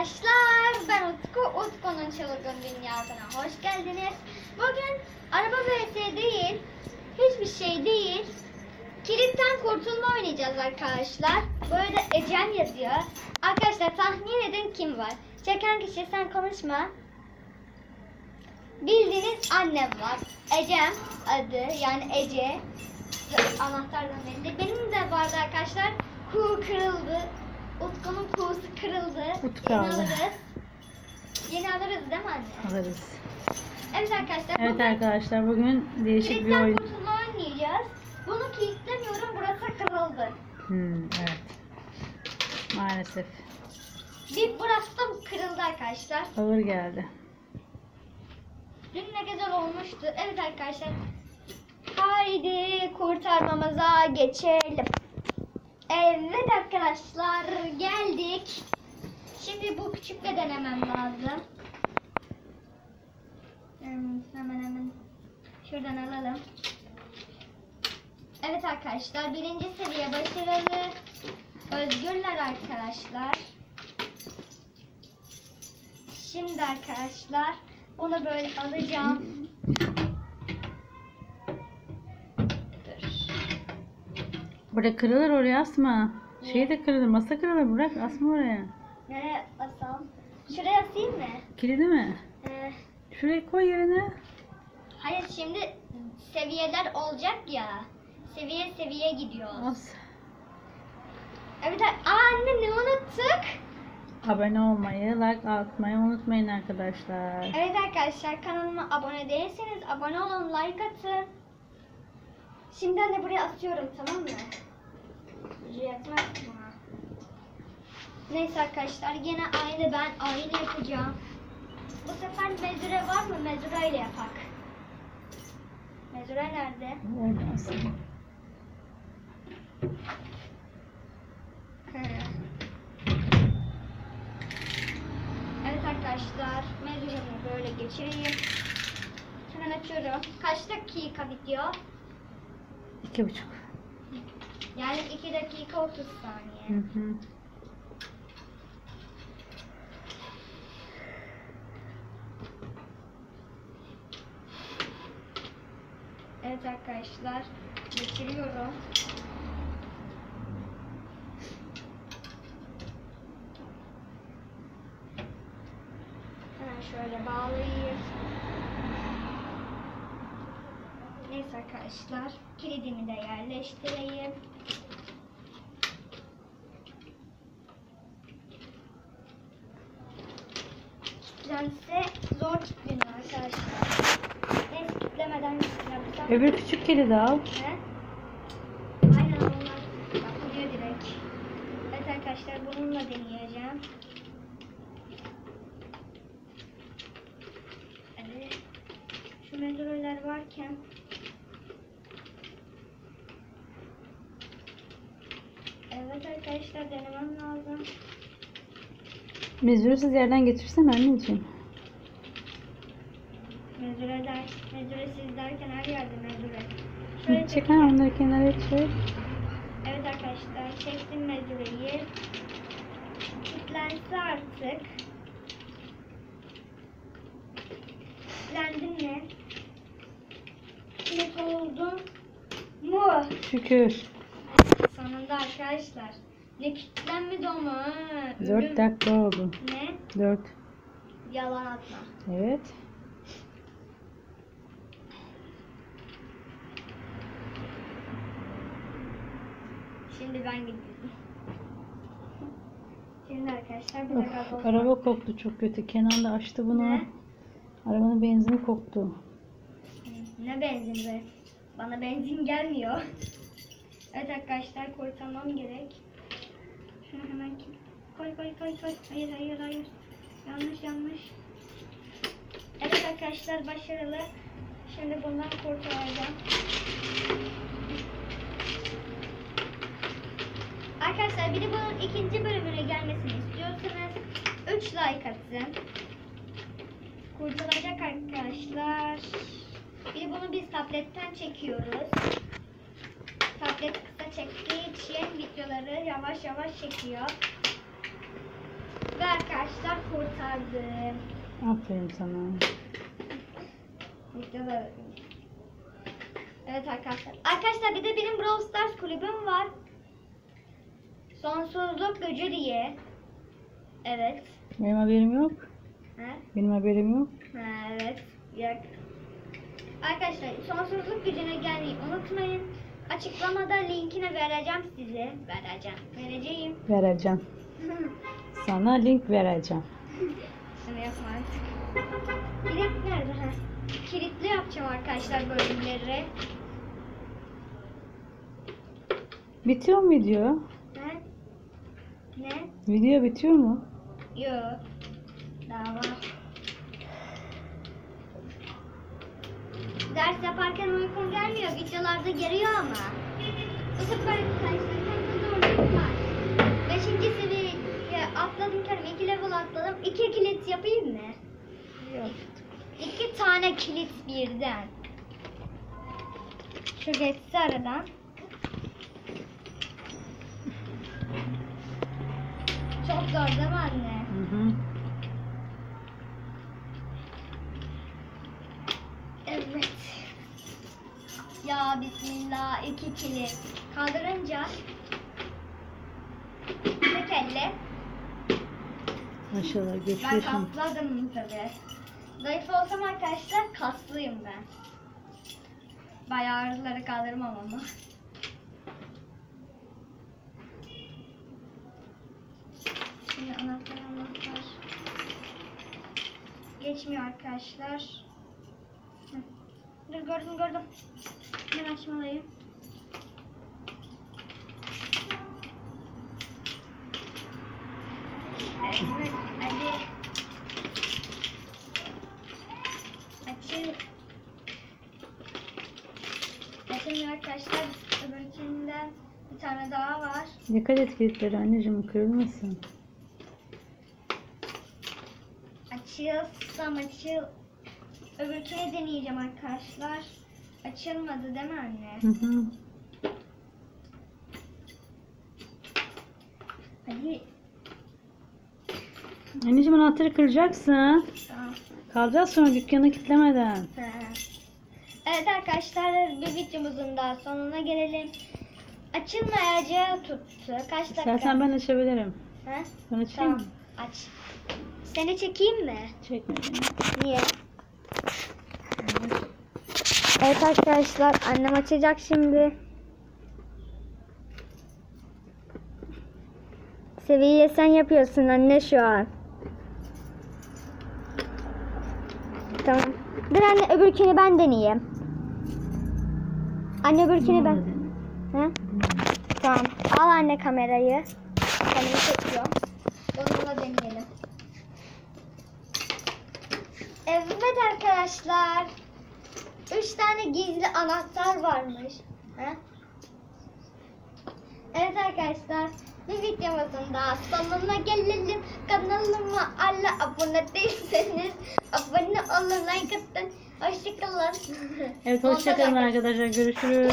arkadaşlar. Ben Utku. Utku'nun çılgın dünyasına hoş geldiniz. Bugün araba vs değil, hiçbir şey değil. Kilitten kurtulma oynayacağız arkadaşlar. Böyle Ecem yazıyor. Arkadaşlar tahmin edin kim var? Çeken kişi sen konuşma. Bildiğiniz annem var. Ecem adı yani Ece. Anahtardan verildi. Benim de vardı arkadaşlar. Kuğu kırıldı. Utku'nun kuğusu kırıldı. Utku Yeni aldı. alırız. Yeni alırız değil mi anne? Alırız. Evet arkadaşlar. Evet bugün arkadaşlar bugün değişik bir kilitten oyun. kurtulma oynayacağız. Bunu kilitlemiyorum. Burası kırıldı. Hmm, evet. Maalesef. Bir burası da kırıldı arkadaşlar. Ağır geldi. Dün ne güzel olmuştu. Evet arkadaşlar. Haydi kurtarmamıza geçelim. Evet arkadaşlar geldik. Şimdi bu küçükle denemem lazım. Hemen hemen şuradan alalım. Evet arkadaşlar birinci seviye başarılı. Özgürler arkadaşlar. Şimdi arkadaşlar bunu böyle alacağım. Burada kırılır oraya asma. Şey de kırılır. Masa kırılır. Bırak asma oraya. Nereye asam? Şuraya asayım mı? Kilidi mi? Ee, Şuraya koy yerine. hayır şimdi seviyeler olacak ya. Seviye seviye gidiyoruz. As. Evet aa, anne ne unuttuk? Abone olmayı, like atmayı unutmayın arkadaşlar. Evet arkadaşlar kanalıma abone değilseniz abone olun like atın. Şimdi anne buraya asıyorum tamam mı? Yetmez buna. Neyse arkadaşlar yine aynı ben aynı yapacağım. Bu sefer mezure var mı? Mezure ile yapak. Mezure nerede? Orada. He. Evet arkadaşlar mezuremi böyle geçireyim. Hemen açıyorum. Kaç dakika video? İki buçuk. Yani 2 dakika 30 Hı saniye. hı. Evet arkadaşlar geçiriyorum. Hemen şöyle bağlayayım. Neyse arkadaşlar kilidimi de yerleştireyim. Kilitlense zor kilitleniyor arkadaşlar. Neyse kilitlemeden yapsam. Öbür küçük kilidi al. He? Aynen onlar yapılıyor direkt. Evet arkadaşlar bununla deneyeceğim. Evet. Şu mezuralar varken Evet arkadaşlar denemem lazım. Mezurusuz yerden getirsene anneciğim. Mezure der, mezure siz derken her yerde mezure. Şöyle Çek ha onları kenara çek. Evet arkadaşlar çektim mezureyi. Kilitlense artık. Kilitlendim mi? Kilit oldu mu? Şükür. Sonunda arkadaşlar. Ne kilitlenmedi ama. Dört dakika oldu. Ne? Dört. Yalan atma. Evet. Şimdi ben gidiyorum. Şimdi arkadaşlar burada Of, araba koktu çok kötü. Kenan da açtı bunu. Ne? Arabanın benzini koktu. Ne benzin be? Bana benzin gelmiyor. evet arkadaşlar kurtarmam gerek. Şunu hemen ki- koy koy koy koy. Hayır hayır hayır. Yanlış yanlış. Evet arkadaşlar başarılı. Şimdi bundan kurtulacağım. Arkadaşlar bir de bunun ikinci bölümüne gelmesini istiyorsanız 3 like atın. Kurtulacak arkadaşlar. Bir de bunu biz tabletten çekiyoruz. Tablet çektiği için videoları yavaş yavaş çekiyor. Ve arkadaşlar kurtardım. Aferin sana. Videoda- Evet arkadaşlar. Arkadaşlar bir de benim Brawl Stars kulübüm var. Sonsuzluk gücü diye. Evet. Benim haberim yok. Ha? Benim haberim yok. Ha, evet. Yok. Arkadaşlar sonsuzluk gücüne gelmeyi unutmayın. Açıklamada linkini vereceğim size. Vereceğim. Vereceğim. Vereceğim. Sana link vereceğim. Şunu yapma artık. Kilit nerede? Ha? Kilitli yapacağım arkadaşlar bölümleri. Bitiyor mu video? Ha? Ne? Video bitiyor mu? Yok. Daha var. Ders yaparken uykum gelmiyor. Videolarda geliyor ama. Bu sefer de zorluk var. Beşinci seviyeye atladım kendim. iki level atladım. İki kilit yapayım mı? Yok. İki tane kilit birden. Şu geçti aradan. Çok zor değil mi anne? Hı hı. Evet. Ya bismillah iki kilit. Kaldırınca tek elle. Maşallah Ben geçiyorsun. kasladım tabii. Zayıf olsam arkadaşlar kaslıyım ben. Bayağı ağrıları kaldırmam ama. Şimdi anahtar anahtar. Geçmiyor arkadaşlar. Hı. Dur gördüm gördüm. Ben açmalıyım. Evet, hadi. Açın. Açılmıyor arkadaşlar. Öbürkünden bir tane daha var. Dikkat et kilitleri anneciğim kırılmasın. Açılsam açıl. Öbürküne deneyeceğim arkadaşlar. Açılmadı değil mi anne? Hı hı. Hadi. Anneciğim anahtarı kıracaksın. Tamam. Kalacağız sonra dükkanı kilitlemeden. Evet arkadaşlar bir videomuzun daha sonuna gelelim. Açılmayacağı tuttu. Kaç dakika? İstersen ben açabilirim. Ha? Ben açayım Tamam. mı? Aç. Seni çekeyim mi? Çekme beni. Niye? Evet arkadaşlar annem açacak şimdi. Seviye sen yapıyorsun anne şu an. Tamam. Dur anne öbürkünü ben deneyeyim. Anne öbürkünü ben. Hı? Tamam. Al anne kamerayı. Kendimi çekiyorum. Onunla deneyelim. Evet arkadaşlar. Üç tane gizli anahtar varmış. He? Evet arkadaşlar. Bir videomuzun daha sonuna gelelim. Kanalıma hala abone değilseniz abone olun, like atın. Hoşçakalın. Evet hoşçakalın arkadaşlar görüşürüz.